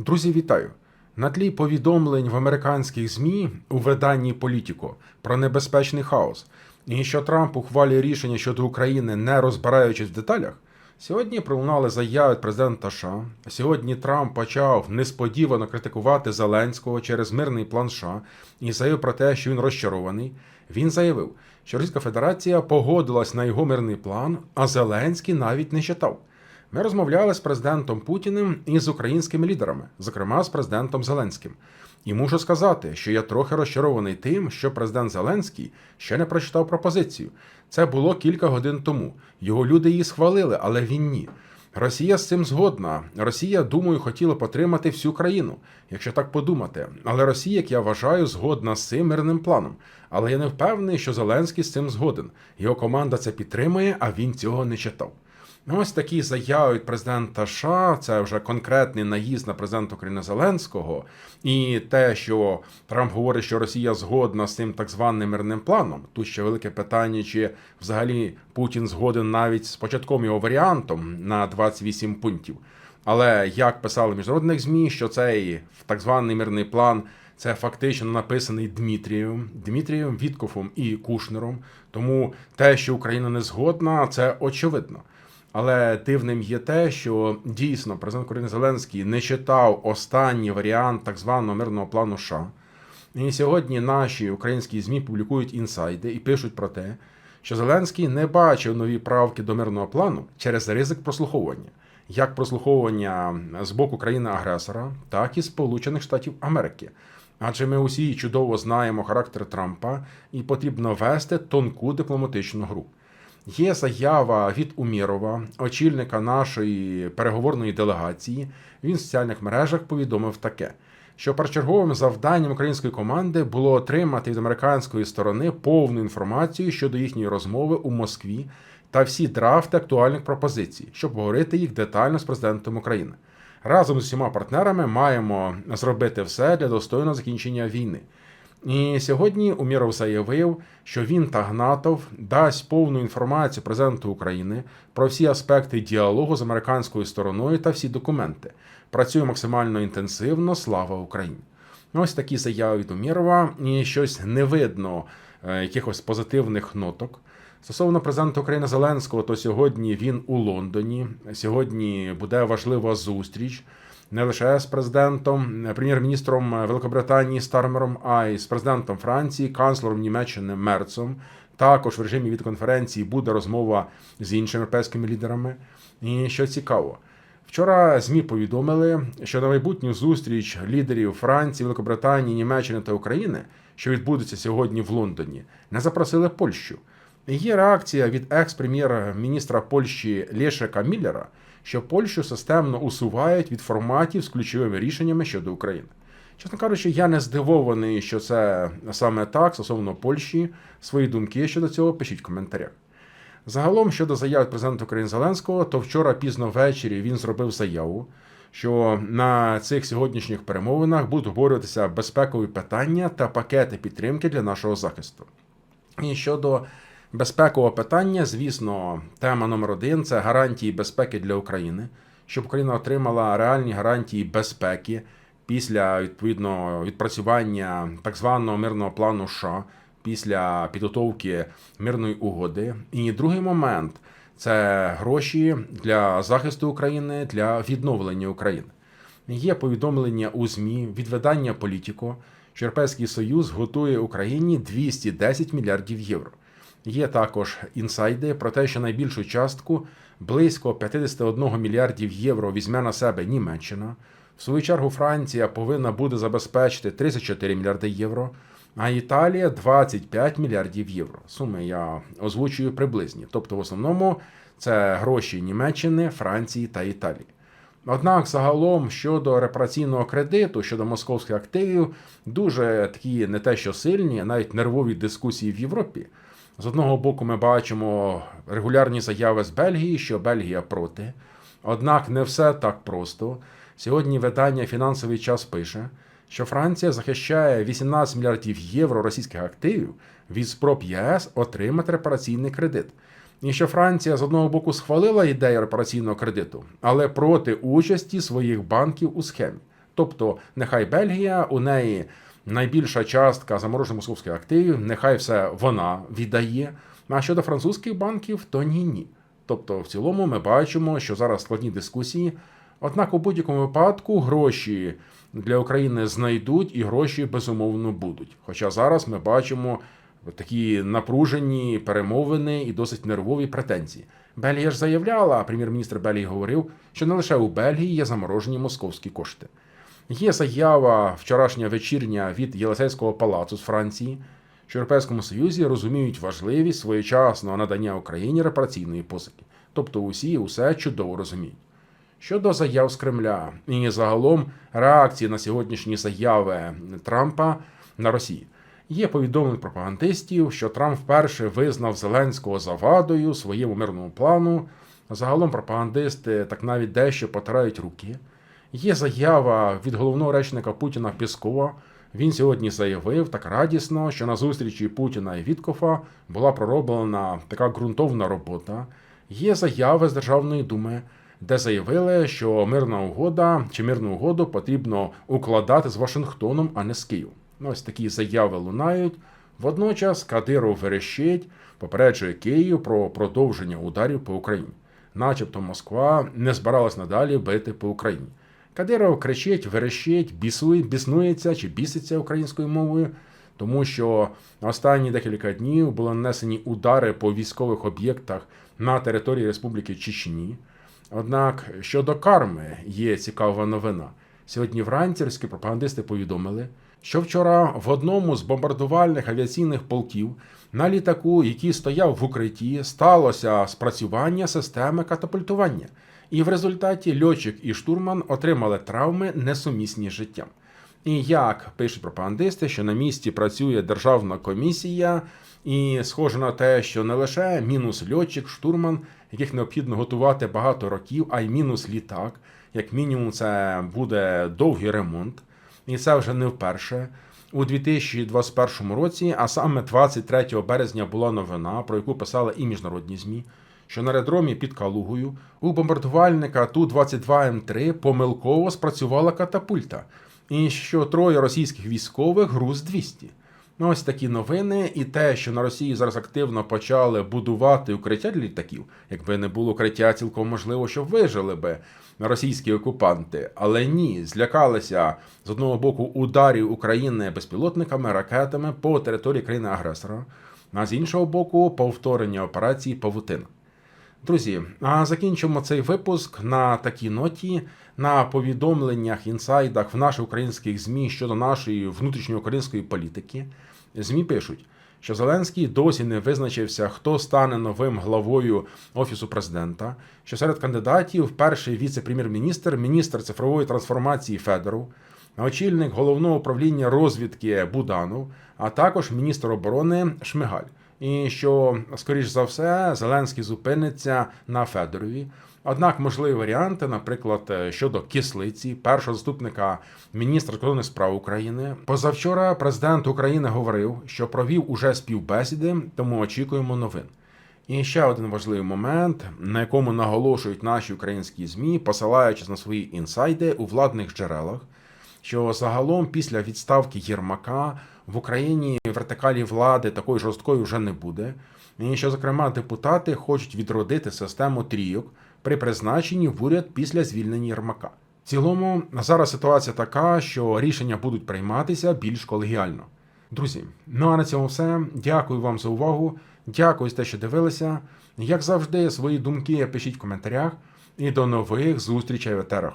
Друзі, вітаю! На тлі повідомлень в американських ЗМІ у виданні Політіко про небезпечний хаос і що Трамп ухвалює рішення щодо України, не розбираючись в деталях. Сьогодні пролунали заяви президента США. Сьогодні Трамп почав несподівано критикувати Зеленського через мирний план США і заявив про те, що він розчарований. Він заявив, що Російська Федерація погодилась на його мирний план, а Зеленський навіть не читав. Ми розмовляли з президентом Путіним і з українськими лідерами, зокрема з президентом Зеленським. І мушу сказати, що я трохи розчарований тим, що президент Зеленський ще не прочитав пропозицію. Це було кілька годин тому. Його люди її схвалили, але він ні. Росія з цим згодна. Росія, думаю, хотіла потримати всю країну, якщо так подумати. Але Росія, як я вважаю, згодна з цим мирним планом. Але я не впевнений, що Зеленський з цим згоден. Його команда це підтримує, а він цього не читав. Ось такі заяви від президента США, це вже конкретний наїзд на президента України Зеленського, і те, що Трамп говорить, що Росія згодна з цим так званим мирним планом. Тут ще велике питання, чи взагалі Путін згоден навіть з початковим його варіантом на 28 пунктів. Але як писали міжнародних змі, що цей так званий мирний план. Це фактично написаний Дмитрієм, Дмитрієм Віткофом і Кушнером. Тому те, що Україна не згодна, це очевидно. Але дивним є те, що дійсно президент України Зеленський не читав останній варіант так званого мирного плану США. І сьогодні наші українські ЗМІ публікують інсайди і пишуть про те, що Зеленський не бачив нові правки до мирного плану через ризик прослуховування, як прослуховування з боку країни-агресора, так і Сполучених Штатів Америки. Адже ми усі чудово знаємо характер Трампа і потрібно вести тонку дипломатичну гру. Є заява від Умірова, очільника нашої переговорної делегації. Він в соціальних мережах повідомив таке, що першочерговим завданням української команди було отримати від американської сторони повну інформацію щодо їхньої розмови у Москві та всі драфти актуальних пропозицій, щоб говорити їх детально з президентом України. Разом з усіма партнерами маємо зробити все для достойного закінчення війни. І сьогодні Уміров заявив, що він та Гнатов дасть повну інформацію президенту України про всі аспекти діалогу з американською стороною та всі документи. Працює максимально інтенсивно. Слава Україні! Ось такі заяви від Умірова, і щось не видно е, якихось позитивних ноток. Стосовно президента України Зеленського, то сьогодні він у Лондоні. Сьогодні буде важлива зустріч не лише з президентом, прем'єр-міністром Великобританії Стармером, а й з президентом Франції, канцлером Німеччини Мерцом. Також в режимі відконференції буде розмова з іншими європейськими лідерами. І що цікаво, вчора ЗМІ повідомили, що на майбутню зустріч лідерів Франції, Великобританії, Німеччини та України, що відбудеться сьогодні в Лондоні, не запросили Польщу. Є реакція від екс-прем'єр-міністра Польщі Лєшека Міллера, що Польщу системно усувають від форматів з ключовими рішеннями щодо України. Чесно кажучи, я не здивований, що це саме так стосовно Польщі. Свої думки щодо цього пишіть в коментарях. Загалом, щодо заяв президента України Зеленського, то вчора пізно ввечері він зробив заяву, що на цих сьогоднішніх перемовинах будуть обговорюватися безпекові питання та пакети підтримки для нашого захисту. І щодо безпекового питання, звісно, тема номер один це гарантії безпеки для України, щоб Україна отримала реальні гарантії безпеки після відповідно відпрацювання так званого мирного плану США, після підготовки мирної угоди. І другий момент це гроші для захисту України для відновлення України. Є повідомлення у ЗМІ від видання Політіко, що Європейський Союз готує Україні 210 мільярдів євро. Є також інсайди про те, що найбільшу частку близько 51 мільярдів євро візьме на себе Німеччина. В свою чергу Франція повинна буде забезпечити 34 мільярди євро, а Італія 25 мільярдів євро. Суми я озвучую приблизні. Тобто, в основному це гроші Німеччини, Франції та Італії. Однак, загалом щодо репараційного кредиту, щодо московських активів, дуже такі не те, що сильні, навіть нервові дискусії в Європі. З одного боку, ми бачимо регулярні заяви з Бельгії, що Бельгія проти. Однак не все так просто. Сьогодні видання Фінансовий час пише, що Франція захищає 18 мільярдів євро російських активів від спроб ЄС отримати репараційний кредит. І що Франція з одного боку схвалила ідею репараційного кредиту, але проти участі своїх банків у схемі. Тобто, нехай Бельгія, у неї найбільша частка заморожених московських активів, нехай все вона віддає. А щодо французьких банків, то ні, ні. Тобто, в цілому, ми бачимо, що зараз складні дискусії. Однак, у будь-якому випадку гроші для України знайдуть і гроші безумовно будуть. Хоча зараз ми бачимо такі напружені перемовини і досить нервові претензії. Бельгія ж заявляла, а прем'єр-міністр Бельгії говорив, що не лише у Бельгії є заморожені московські кошти. Є заява вчорашня вечірня від Єлисейського палацу з Франції, що в Європейському Союзі розуміють важливість своєчасного надання Україні репараційної позики. Тобто усі усе чудово розуміють. Щодо заяв з Кремля і загалом реакції на сьогоднішні заяви Трампа на Росії. Є повідомлення пропагандистів, що Трамп вперше визнав Зеленського завадою своєму мирному плану. Загалом пропагандисти так навіть дещо потирають руки. Є заява від головного речника Путіна Піскова. Він сьогодні заявив так радісно, що на зустрічі Путіна і Віткофа була пророблена така ґрунтовна робота. Є заяви з Державної думи, де заявили, що мирна угода чи мирну угоду потрібно укладати з Вашингтоном, а не з Києвом. Ну, Ось такі заяви лунають. Водночас Кадиров верещить, попереджує Київ про продовження ударів по Україні, начебто Москва не збиралась надалі бити по Україні. Кадиров кричить, верещить, бісує, біснується чи біситься українською мовою, тому що останні декілька днів були нанесені удари по військових об'єктах на території Республіки Чечні. Однак щодо карми є цікава новина. Сьогодні вранці російські пропагандисти повідомили, що вчора в одному з бомбардувальних авіаційних полків на літаку, який стояв в укритті, сталося спрацювання системи катапультування, і в результаті льотчик і штурман отримали травми несумісні з життям. І як пишуть пропагандисти, що на місці працює державна комісія, і схоже на те, що не лише мінус льотчик, штурман, яких необхідно готувати багато років, а й мінус літак. Як мінімум, це буде довгий ремонт, і це вже не вперше. У 2021 році, а саме 23 березня, була новина, про яку писали і міжнародні змі, що на аеродромі під Калугою у бомбардувальника Ту-22М3 помилково спрацювала катапульта, і що троє російських військових груз 200. Ну, ось такі новини, і те, що на Росії зараз активно почали будувати укриття для літаків. Якби не було укриття, цілком можливо, що вижили би російські окупанти. Але ні, злякалися з одного боку ударів України безпілотниками, ракетами по території країни-агресора, а з іншого боку, повторення операції Павутина. Друзі, а закінчимо цей випуск на такій ноті, на повідомленнях, інсайдах в наших українських ЗМІ щодо нашої внутрішньоукраїнської політики. ЗМІ пишуть, що Зеленський досі не визначився, хто стане новим главою Офісу президента, що серед кандидатів перший віце-прем'єр-міністр, міністр цифрової трансформації Федоров, очільник головного управління розвідки Буданов, а також міністр оборони Шмигаль. І що, скоріш за все, Зеленський зупиниться на Федорові. Однак можливі варіанти, наприклад, щодо кислиці, першого заступника міністра закордонних справ України. Позавчора президент України говорив, що провів уже співбесіди, тому очікуємо новин. І ще один важливий момент, на якому наголошують наші українські змі, посилаючись на свої інсайди у владних джерелах, що загалом після відставки Єрмака в Україні вертикалі влади такої жорсткої вже не буде. І що, зокрема, депутати хочуть відродити систему трійок при призначенні в уряд після звільнення Єрмака. В цілому зараз ситуація така, що рішення будуть прийматися більш колегіально. Друзі, ну а на цьому все. Дякую вам за увагу. Дякую за те, що дивилися. Як завжди, свої думки пишіть в коментарях. І до нових зустрічей в етерах.